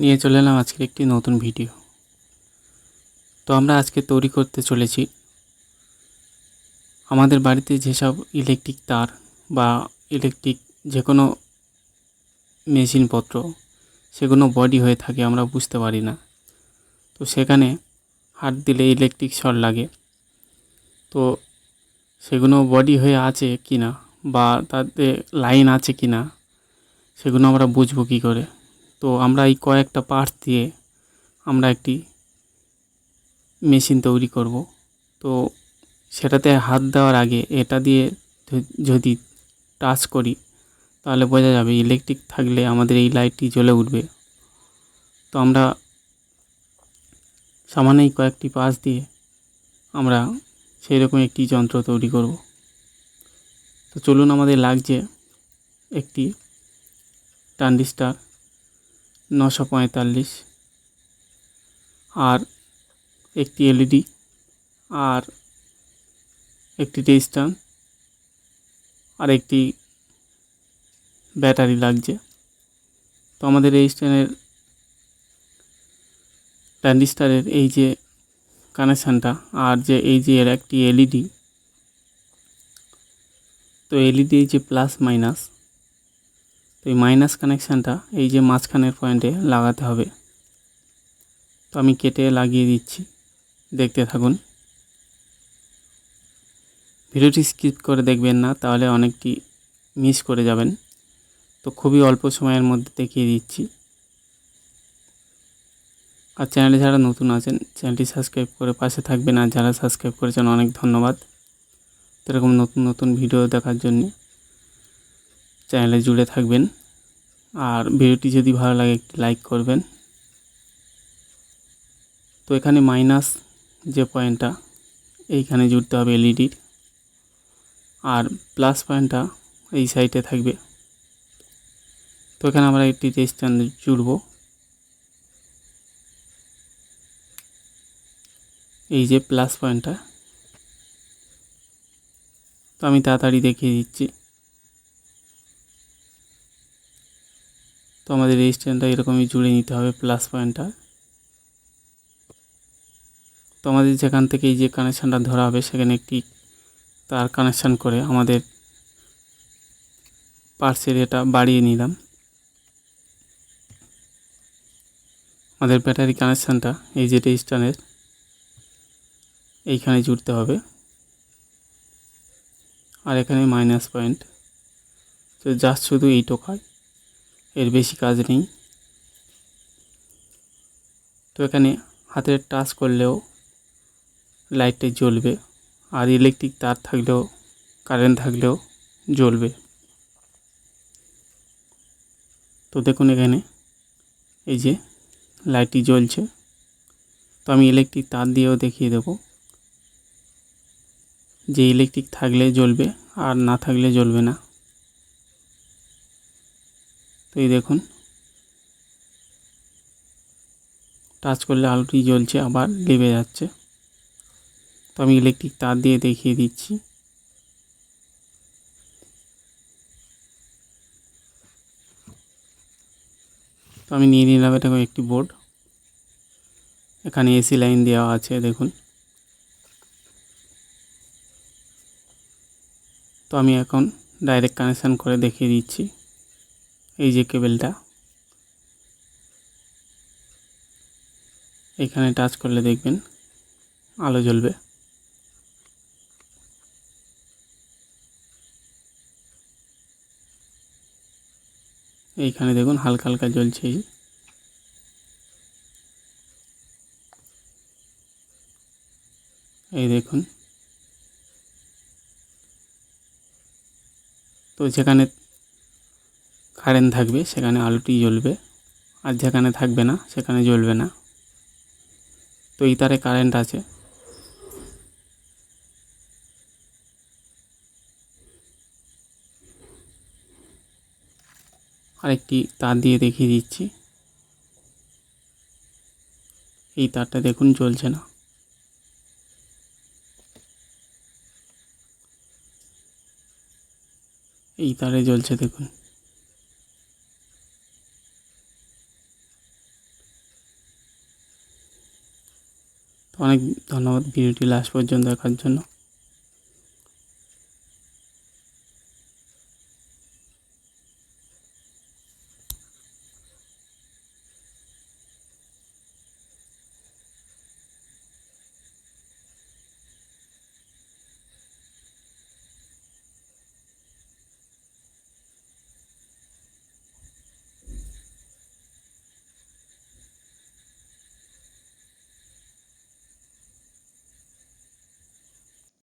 নিয়ে চলে এলাম আজকের একটি নতুন ভিডিও। তো আমরা আজকে তৈরি করতে চলেছি আমাদের বাড়িতে যেসব ইলেকট্রিক তার বা ইলেকট্রিক যে কোনো মেশিনপত্র, সেগুলো বডি হয়ে থাকে আমরা বুঝতে পারি না। তো সেখানে হাত দিলে ইলেকট্রিক শর্ট লাগে। তো সেগুলো বডি হয়ে আছে কি না বা তাতে লাইন আছে কি না সেগুলো আমরা বুঝব কী করে? তো আমরা এই কয়েকটা পার্টস দিয়ে আমরা একটি মেশিন তৈরি করব। তো সেটাতে হাত দেওয়ার আগে এটা দিয়ে যদি টাচ করি, তাহলে বোঝা যাবে ইলেকট্রিক থাকলে আমাদের এই লাইটটি জ্বলে উঠবে। তো আমরা সামান্য এই কয়েকটি পাশ দিয়ে আমরা সেই রকম একটি যন্ত্র তৈরি করব। তো চলুন আমাদের লাগছে একটি ট্রানজিস্টার নশো পঁয়তাল্লিশ। আর একটি এলইডি আর একটি রেজিস্ট্যান্স আর একটি ব্যাটারি লাগছে। তো আমাদের রেজিস্ট্যান্সের ট্রানজিস্টারের এই যে কানেকশানটা আর যে এই যে এর একটি এলইডি, তো এলইডি এই যে প্লাস মাইনাস এই মাইনাস কানেকশানটা এই যে মাঝখানের পয়েন্টে লাগাতে হবে। তো আমি কেটে লাগিয়ে দিচ্ছি। দেখতে থাকুন। ভিডিওটি স্কিপ করে দেখবেন না, তাহলে অনেকটি মিস করে যাবেন। তো খুবই অল্প সময়ের মধ্যে দেখিয়ে দিচ্ছি। আর চ্যানেলে যারা নতুন আছেন চ্যানেলটি সাবস্ক্রাইব করে পাশে থাকবেন। আর যারা সাবস্ক্রাইব করেছেন, অনেক ধন্যবাদ। এরকম নতুন নতুন ভিডিও দেখার জন্য চ্যানেলে জুড়ে থাকবেন। আর ভিডিওটি যদি ভালো লাগে, একটি লাইক করবেন। তো এখানে মাইনাস যে পয়েন্টটা, এইখানে জুড়তে হবে এলইডির আর প্লাস পয়েন্টটা এই সাইডে থাকবে। তো এখানে আমরা একটি রেজিস্ট্যান্স জুড়ব। এই যে প্লাস পয়েন্টটা। তো আমি তাড়াতাড়ি দেখিয়ে দিচ্ছি। তো আমাদের রেজিস্ট্যান্সটা এরকমই জুড়ে নিতে হবে প্লাস পয়েন্টটা তো আমাদের যেখান থেকে এই যে কানেকশানটা ধরা হবে, সেখানে একটি তার কানেকশান করে আমাদের পার্সের এটা বাড়িয়ে নিলাম। আমাদের ব্যাটারি কানেকশানটা এই যে রেজিস্টারের এইখানে জুড়তে হবে। আর এখানে মাইনাস পয়েন্ট তো জাস্ট শুধু এই টোকায় এর বেশি কাজ নেই। তো এখানে হাতের টাচ করলেও লাইটটা জ্বলবে আর ইলেকট্রিক তার থাকলেও, কারেন্ট থাকলেও জ্বলবে। তো দেখুন এখানে এই যে লাইটটি জ্বলছে। তো আমি ইলেকট্রিক তার দিয়েও দেখিয়ে দেবো। যে ইলেকট্রিক থাকলে জ্বলবে আর না থাকলে জ্বলবে না। তো এই দেখুন। টাচ করলে আলোটি জ্বলছে, আবার লেবে যাচ্ছে। তো আমি ইলেকট্রিক তার দিয়ে দেখিয়ে দিচ্ছি। তো আমি নিয়ে নিলাম এটা একটি বোর্ড এখানে এসি লাইন দেওয়া আছে, দেখুন। তো আমি এখন ডাইরেক্ট কানেকশান করে দেখিয়ে দিচ্ছি। এই যে কেবেলটা। এখানে টাচ করলে দেখবেন আলো জ্বলবে। এইখানে দেখুন হালকা হালকা জ্বলছে এই এই দেখুন। তো যেখানে কারেন্ট থাকবে, সেখানে আলোটি জ্বলবে। আর যেখানে থাকবে না, সেখানে জ্বলবে না। তো এই তারে কারেন্ট আছে। আরেকটি তার দিয়ে দেখিয়ে দিচ্ছি। এই তারটা দেখুন, জ্বলছে না। এই তারে জ্বলছে, দেখুন। অনেক ধন্যবাদ ভিডিওটি লাস্ট পর্যন্ত দেখার জন্য।